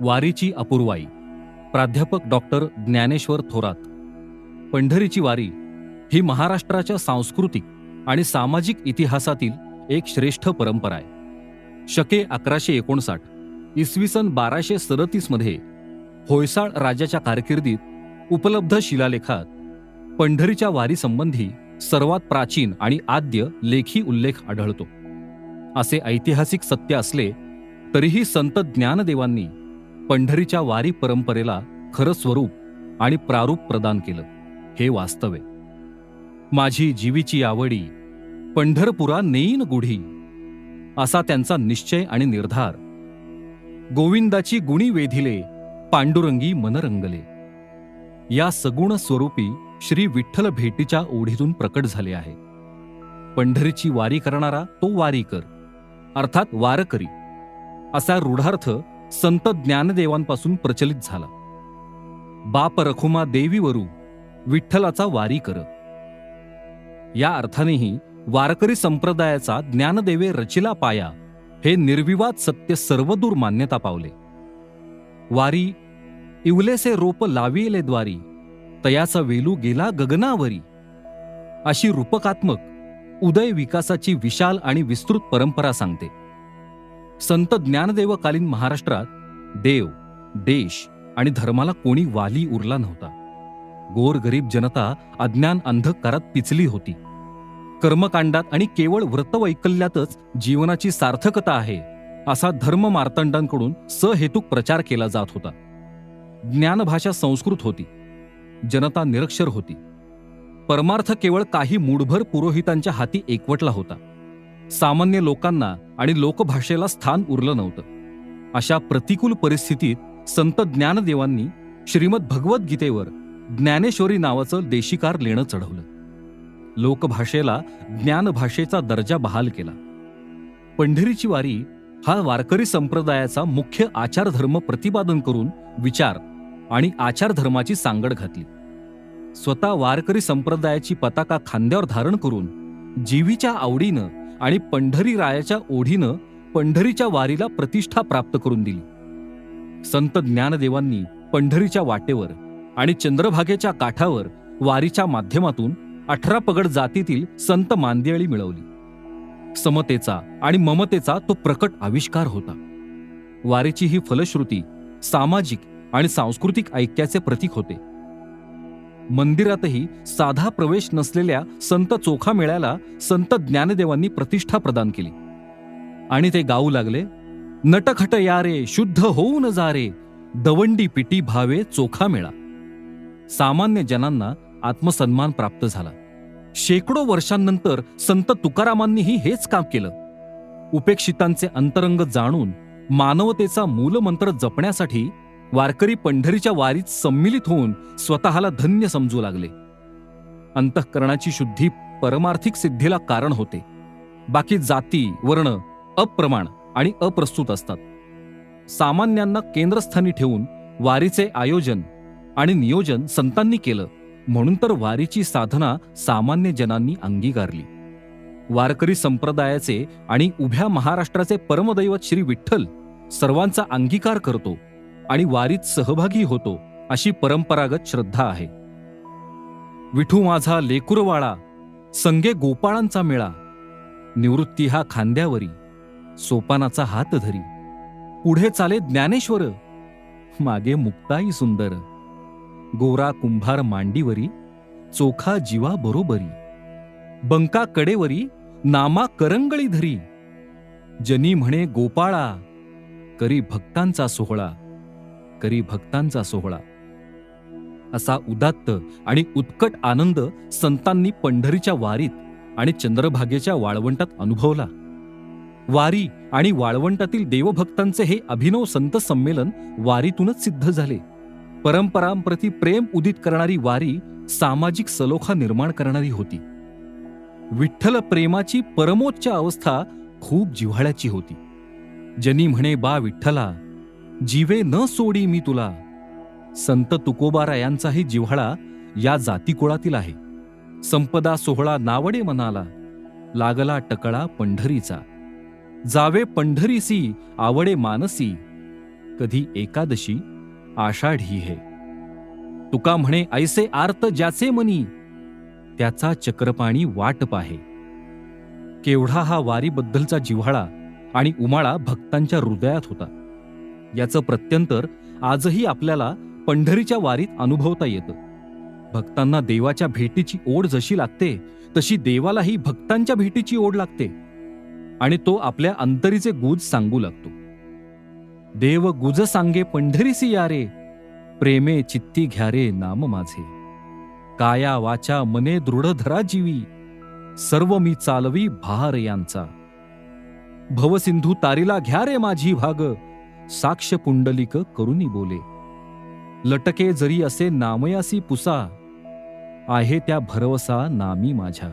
वारीची अपूर्वाई. प्राध्यापक डॉक्टर ज्ञानेश्वर थोरात. पंढरीची वारी ही महाराष्ट्राच्या सांस्कृतिक आणि सामाजिक इतिहासातील एक श्रेष्ठ परंपरा आहे. शके अकराशे एकोणसाठ इसवी सन बाराशे सदतीसमध्ये होयसाळ राजाच्या कारकिर्दीत उपलब्ध शिलालेखात पंढरीच्या वारीसंबंधी सर्वात प्राचीन आणि आद्य लेखी उल्लेख आढळतो. असे ऐतिहासिक सत्य असले तरीही संत ज्ञानदेवांनी पंढरीच्या वारी परंपरेला खरं स्वरूप आणि प्रारूप प्रदान केलं. हे वास्तव आहे. माझी जीवीची आवडी पंढरपुरा नेईन गुढी असा त्यांचा निश्चय आणि निर्धार. गोविंदाची गुणी वेधिले पांडुरंगी मनरंगले या सगुण स्वरूपी श्री विठ्ठल भेटीच्या ओढीतून प्रकट झाले आहे. पंढरीची वारी करणारा तो वारीकर अर्थात वारकरी असा रूढार्थ संत ज्ञानदेवांपासून प्रचलित झाला. बाप रखुमा देवीवरू विठ्ठलाचा वारी कर. या अर्थानेही वारकरी संप्रदायाचा ज्ञानदेवे रचिला पाया हे निर्विवाद सत्य सर्वदूर मान्यता पावले. वारी इवलेसे रोप लाविले द्वारी तयाचा वेलू गेला गगनावरी. अशी रूपकात्मक उदय विकासाची विशाल आणि विस्तृत परंपरा सांगते. संत ज्ञानदेवकालीन महाराष्ट्रात देव देश आणि धर्माला कोणी वाली उरला नव्हता. गोरगरीब जनता अज्ञान अंधकारात पिचली होती. कर्मकांडात आणि केवळ व्रतवैकल्यातच जीवनाची सार्थकता आहे असा धर्म मार्तंडांकडून सहेतुक प्रचार केला जात होता. ज्ञानभाषा संस्कृत होती. जनता निरक्षर होती. परमार्थ केवळ काही मूढभर पुरोहितांच्या हाती एकवटला होता. सामान्य लोकांना आणि लोकभाषेला स्थान उरलं नव्हतं. अशा प्रतिकूल परिस्थितीत संत ज्ञानदेवांनी श्रीमद भगवद्गीतेवर ज्ञानेश्वरी नावाचं देशिकार लेणं चढवलं. लोकभाषेला ज्ञानभाषेचा दर्जा बहाल केला. पंढरीची वारी हा वारकरी संप्रदायाचा मुख्य आचारधर्म प्रतिपादन करून विचार आणि आचारधर्माची सांगड घातली. स्वतः वारकरी संप्रदायाची पताका खांद्यावर धारण करून जीवीच्या आवडीनं आणि पंढरी रायाच्या ओढीनं पंढरीच्या वारीला प्रतिष्ठा प्राप्त करून दिली. संत ज्ञानदेवांनी पंढरीच्या वाटेवर आणि चंद्रभागेच्या काठावर वारीच्या माध्यमातून अठरा पगड जातीतील संत मांदियाळी मिळवली. समतेचा आणि ममतेचा तो प्रकट आविष्कार होता. वारीची ही फलश्रुती सामाजिक आणि सांस्कृतिक ऐक्याचे प्रतीक होते. मंदिरातही साधा प्रवेश नसलेल्या संत चोखा मेळ्याला संत ज्ञानदेवांनी प्रतिष्ठा प्रदान केली. आणि ते गाऊ लागले नटखट यारे शुद्ध होऊन जा रे दवंडी पिटी भावे चोखा मेळा. सामान्य जनांना आत्मसन्मान प्राप्त झाला. शेकडो वर्षांनंतर संत तुकारामांनीही हेच काम केलं. उपेक्षितांचे अंतरंग जाणून मानवतेचा मूलमंत्र जपण्यासाठी वारकरी पंढरीच्या वारीत सम्मिलित होऊन स्वतःला धन्य समजू लागले. अंतःकरणाची शुद्धी परमार्थिक सिद्धीला कारण होते. बाकी जाती वर्ण अप्रमाण आणि अप्रस्तुत असतात. सामान्यांना केंद्रस्थानी ठेवून वारीचे आयोजन आणि नियोजन संतांनी केलं म्हणून तर वारीची साधना सामान्य जनांनी अंगीकारली. वारकरी संप्रदायाचे आणि उभ्या महाराष्ट्राचे परमदैवत श्री विठ्ठल सर्वांचा अंगीकार करतो. आणि वारीत सहभागी होतो अशी परंपरागत श्रद्धा आहे. विठू माझा लेकुरवाळा संगे गोपाळांचा मेळा. निवृत्ती हा खांद्यावरी सोपानाचा हात धरी. पुढे चाले ज्ञानेश्वर मागे मुक्ताई सुंदर. गोरा कुंभार मांडीवरी चोखा जीवा बरोबरी. बंका कडेवरी नामा करंगळी धरी. जनी म्हणे गोपाळा करी भक्तांचा सोहळा. करी भक्तांचा सोहळा. असा उदात्त आणि उत्कट आनंद संतांनी पंढरीच्या वारीत आणि चंद्रभागेच्या वाळवंटात अनुभवला. वारी आणि वाळवंटातील देवभक्तांचे हे अभिनव संत संमेलन वारीतूनच सिद्ध झाले. परंपरांप्रती प्रेम उदित करणारी वारी सामाजिक सलोखा निर्माण करणारी होती. विठ्ठल प्रेमाची परमोच्च अवस्था खूप जिव्हाळ्याची होती. जनी म्हणे बा विठ्ठला जीवे न सोडी मी तुला. संत तुकोबारायांचाही जिव्हाळा या जातीकुळातील आहे. संपदा सोहळा नावडे मनाला लागला टकळा पंढरीचा. जावे पंढरीसी आवडे मानसी कधी एकादशी आषाढी हे. तुका म्हणे ऐसे आर्त ज्याचे मनी त्याचा चक्रपाणी वाट पाहे. केवढा हा वारीबद्दलचा जिव्हाळा आणि उमाळा भक्तांच्या हृदयात होता. याचं प्रत्यंतर आजही आपल्याला पंढरीच्या वारीत अनुभवता येतं. भक्तांना देवाच्या भेटीची ओढ जशी लागते तशी देवालाही भक्तांच्या भेटीची ओढ लागते. आणि तो आपल्या अंतरीचे गुज सांगू लागतो. देव गुज सांगे पंढरीसी यारे प्रेमे चित्ती घ्यारे नाम माझे. काया वाचा मने दृढ धरा जीवी सर्व मी चालवी भार यांचा. भवसिंधू तारीला घ्या रे माझी भाग साक्ष पुंडलिक करुनी बोले. लटके जरी असे नामयासी पुसा आहे त्या भरवसा नामी माझ्या.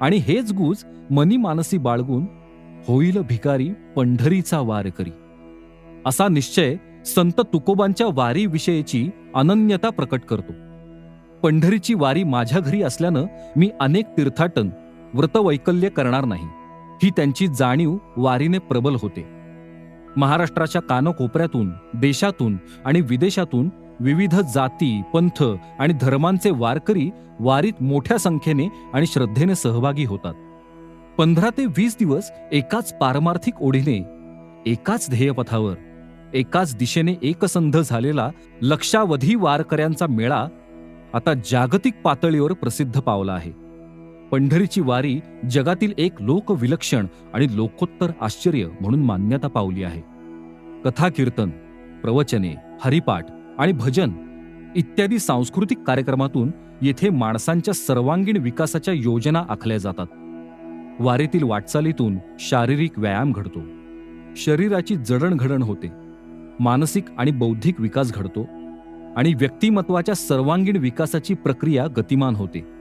आणि हेच गुज मनी मानसी बाळगून होईल भिकारी पंढरीचा वार करी. असा निश्चय संत तुकोबांच्या वारीविषयीची अनन्यता प्रकट करतो. पंढरीची वारी माझ्या घरी असल्यानं मी अनेक तीर्थाटन व्रतवैकल्य करणार नाही. ही त्यांची जाणीव वारीने प्रबल होते. महाराष्ट्राच्या कानकोपऱ्यातून देशातून आणि विदेशातून विविध जाती पंथ आणि धर्मांचे वारकरी वारीत मोठ्या संख्येने आणि श्रद्धेने सहभागी होतात. पंधरा ते वीस दिवस एकाच पारमार्थिक ओढीने एकाच ध्येयपथावर एकाच दिशेने एकसंध झालेला लक्षावधी वारकऱ्यांचा मेळा आता जागतिक पातळीवर प्रसिद्ध पावला आहे. पंढरीची वारी जगातील एक लोकविलक्षण आणि लोकोत्तर आश्चर्य म्हणून मान्यता पावली आहे. कथा कीर्तन प्रवचने हरिपाठ आणि भजन इत्यादी सांस्कृतिक कार्यक्रमातून येथे माणसांच्या सर्वांगीण विकासाच्या योजना आखल्या जातात. वारीतील वाटचालीतून शारीरिक व्यायाम घडतो. शरीराची जडणघडण होते. मानसिक आणि बौद्धिक विकास घडतो आणि व्यक्तिमत्वाच्या सर्वांगीण विकासाची प्रक्रिया गतिमान होते.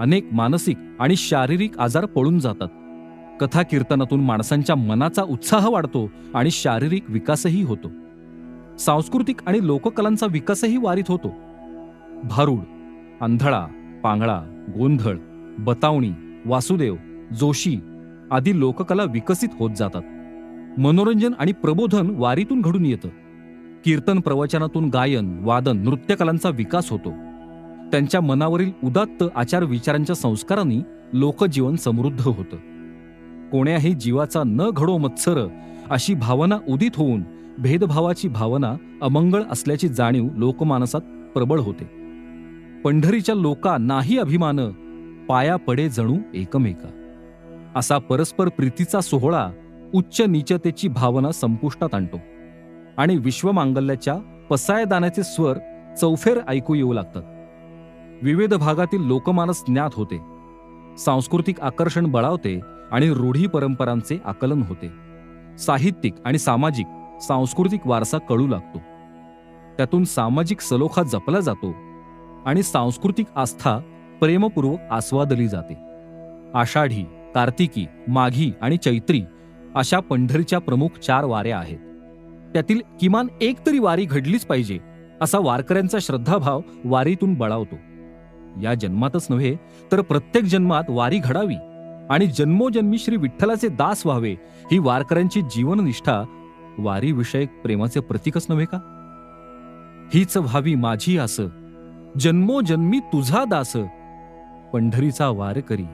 अनेक मानसिक आणि शारीरिक आजार पळून जातात. कथा कीर्तनातून माणसांच्या मनाचा उत्साह वाढतो आणि शारीरिक विकासही होतो. सांस्कृतिक आणि लोककलांचा विकासही वारीत होतो. भारूड आंधळा पांगळा गोंधळ बतावणी वासुदेव जोशी आदी लोककला विकसित होत जातात. मनोरंजन आणि प्रबोधन वारीतून घडून येतं. कीर्तन प्रवचनातून गायन वादन नृत्यकलांचा विकास होतो. त्यांच्या मनावरील उदात्त आचार विचारांच्या संस्कारांनी लोकजीवन समृद्ध होतं. कोण्याही जीवाचा न घडो मत्सर अशी भावना उदित होऊन भेदभावाची भावना अमंगळ असल्याची जाणीव लोकमानसात प्रबळ होते. पंढरीच्या लोका नाही अभिमान पाया पडे जणू एकमेका. असा परस्पर प्रीतीचा सोहळा उच्च नीचतेची भावना संपुष्टात आणतो. आणि विश्वमांगल्याच्या पसायदानाचे स्वर चौफेर ऐकू येऊ लागतात. विविध भागातील लोकमानस ज्ञात होते. सांस्कृतिक आकर्षण बळावते आणि रूढी परंपरांचे आकलन होते. साहित्यिक आणि सामाजिक सांस्कृतिक वारसा कळू लागतो. त्यातून सामाजिक सलोखा जपला जातो आणि सांस्कृतिक आस्था प्रेमपूर्वक आस्वादली जाते. आषाढी कार्तिकी माघी आणि चैत्री अशा पंढरीच्या प्रमुख चार वाऱ्या आहेत. त्यातील किमान एक तरी वारी घडलीच पाहिजे असा वारकऱ्यांचा श्रद्धाभाव वारीतून बळावतो. या जन्मातच नव्हे तर प्रत्येक जन्मात वारी घडावी आणि जन्मोजन्मी श्री विठ्ठलाचे दास व्हावे ही वारकऱ्यांची जीवननिष्ठा वारीविषयक प्रेमाचे प्रतीकच नव्हे का? हीच व्हावी माझी आस जन्मोजन्मी तुझा दास पंढरीचा वारकरी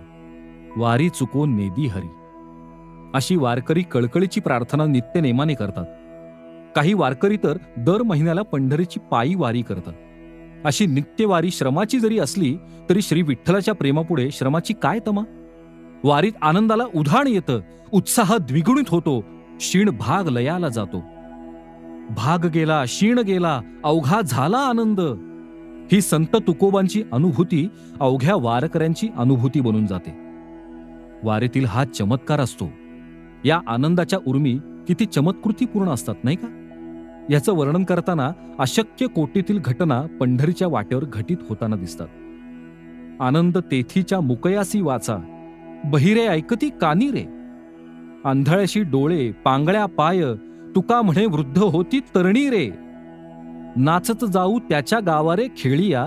वारी चुकोन नेदी हरी. अशी वारकरी कळकळीची प्रार्थना नित्य नेमाने करतात. काही वारकरी तर दर महिन्याला पंढरीची पायी वारी करतात. अशी नित्यवारी श्रमाची जरी असली तरी श्री विठ्ठलाच्या प्रेमापुढे श्रमाची काय तमा? वारीत आनंदाला उधाण येतं उत्साह द्विगुणित होतो क्षीण भाग लयाला जातो. भाग गेला क्षीण गेला अवघा झाला आनंद. ही संत तुकोबांची अनुभूती अवघ्या वारकऱ्यांची अनुभूती बनून जाते. वारीतील हा चमत्कार असतो. या आनंदाच्या उर्मी किती चमत्कृतीपूर्ण असतात नाही का? याचं वर्णन करताना अशक्य कोटीतील घटना पंढरीच्या वाटेवर घटित होताना दिसतात. आनंद तेथीच्या मुकयासी वाचा बहिरे ऐकती कानी रे. आंधळ्याशी डोळे पांगळ्या पाय तुका म्हणे वृद्ध होती तरणी रे. नाचत जाऊ त्याच्या गावारे खेळिया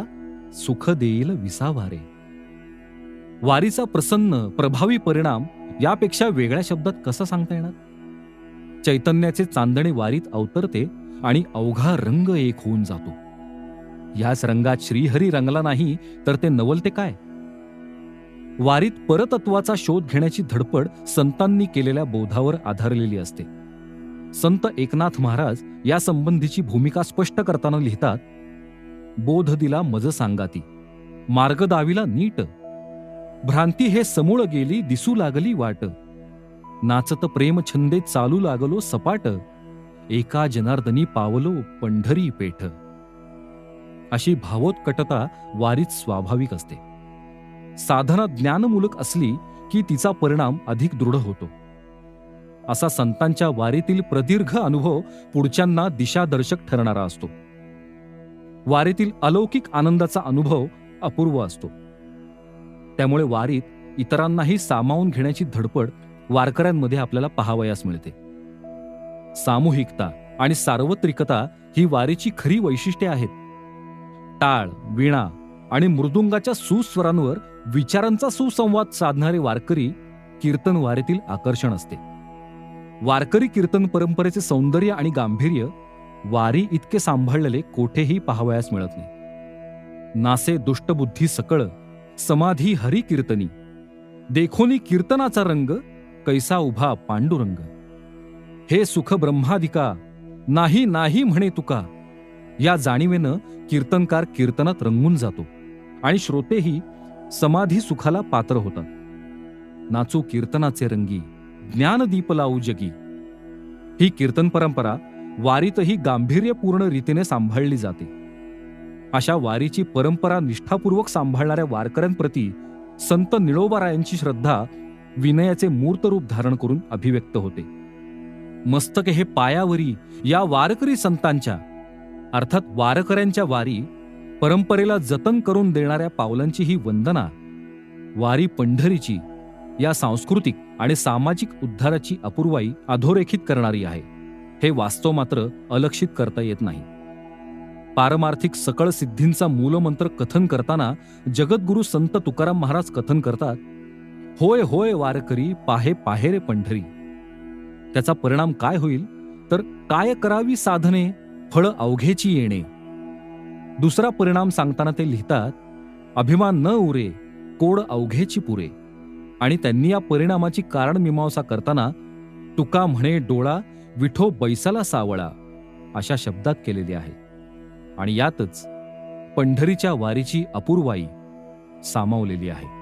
सुख देईल विसावारे. वारीचा प्रसन्न प्रभावी परिणाम यापेक्षा वेगळ्या शब्दात कसा सांगता येणार? चैतन्याचे चांदणे वारीत अवतरते आणि अवघा रंग एक होऊन जातो. याच रंगात श्रीहरी रंगला नाही तर ते नवलते काय? वारीत परतत्वाचा शोध घेण्याची धडपड संतांनी केलेल्या बोधावर आधारलेली असते. संत एकनाथ महाराज या संबंधीची भूमिका स्पष्ट करताना लिहितात बोध दिला मज सांगाती मार्ग दाविला नीट भ्रांती हे समूळ गेली दिसू लागली वाट नाचत प्रेम छंदे चालू लागलो सपाट एका जनार्दनी पावलो पंढरी पेठ. अशी भावोत्कटता वारीत स्वाभाविक असते. साधना ज्ञानमूलक असली की तिचा परिणाम अधिक दृढ होतो. असा संतांच्या वारीतील प्रदीर्घ अनुभव पुढच्यांना दिशादर्शक ठरणारा असतो. वारीतील अलौकिक आनंदाचा अनुभव अपूर्व असतो. त्यामुळे वारीत इतरांनाही सामावून घेण्याची धडपड वारकऱ्यांमध्ये आपल्याला पाहावयास मिळते. सामूहिकता आणि सार्वत्रिकता ही वारीची खरी वैशिष्ट्ये आहेत. टाळ वीणा आणि मृदुंगाच्या सुस्वरांवर विचारांचा सुसंवाद साधणारे वारकरी कीर्तन वारीतील आकर्षण असते. वारकरी कीर्तन परंपरेचे सौंदर्य आणि गांभीर्य वारी इतके सांभाळलेले कोठेही पाहावयास मिळत नाही. नासे दुष्टबुद्धी सकळ समाधी हरी कीर्तनी देखोनी कीर्तनाचा रंग कैसा उभा पांडुरंग. हे सुख ब्रह्मादिका नाही नाही म्हणे तुका. या जाणीवेनं कीर्तनकार कीर्तनात रंगून जातो आणि श्रोतेही समाधी सुखाला पात्र होतात. नाचू कीर्तनाचे रंगी ज्ञानदीप लावू जगी. ही कीर्तन परंपरा वारीतही गांभीर्यपूर्ण रीतीने सांभाळली जाते. अशा वारीची परंपरा निष्ठापूर्वक सांभाळणाऱ्या वारकऱ्यांप्रती संत निळोबारायांची श्रद्धा विनयाचे मूर्त रूप धारण करून अभिव्यक्त होते. मस्तक हे पायावरी या वारकरी संतांच्या अर्थात वारकऱ्यांच्या वारी परंपरेला जतन करून देणाऱ्या पावलांची ही वंदना वारी पंढरीची या सांस्कृतिक आणि सामाजिक उद्धाराची अपूर्वाई अधोरेखित करणारी आहे हे वास्तव मात्र अलक्षित करता येत नाही. पारमार्थिक सकळ सिद्धींचा मूलमंत्र कथन करताना जगद्गुरु संत तुकाराम महाराज कथन करतात होय होय वारकरी पाहे पाहेरे पंढरी त्याचा परिणाम काय होईल? तर काय करावी साधने? फळ अवघेची येणे. दुसरा परिणाम सांगताना ते लिहितात अभिमान न उरे कोड अवघेची पुरे. आणि त्यांनी या परिणामाची कारण मीमांसा करताना तुका म्हणे डोळा विठो बैसाला सावळा अशा शब्दात केलेली आहे. आणि यातच पंढरीच्या वारीची अपूर्वाई सामावलेली आहे.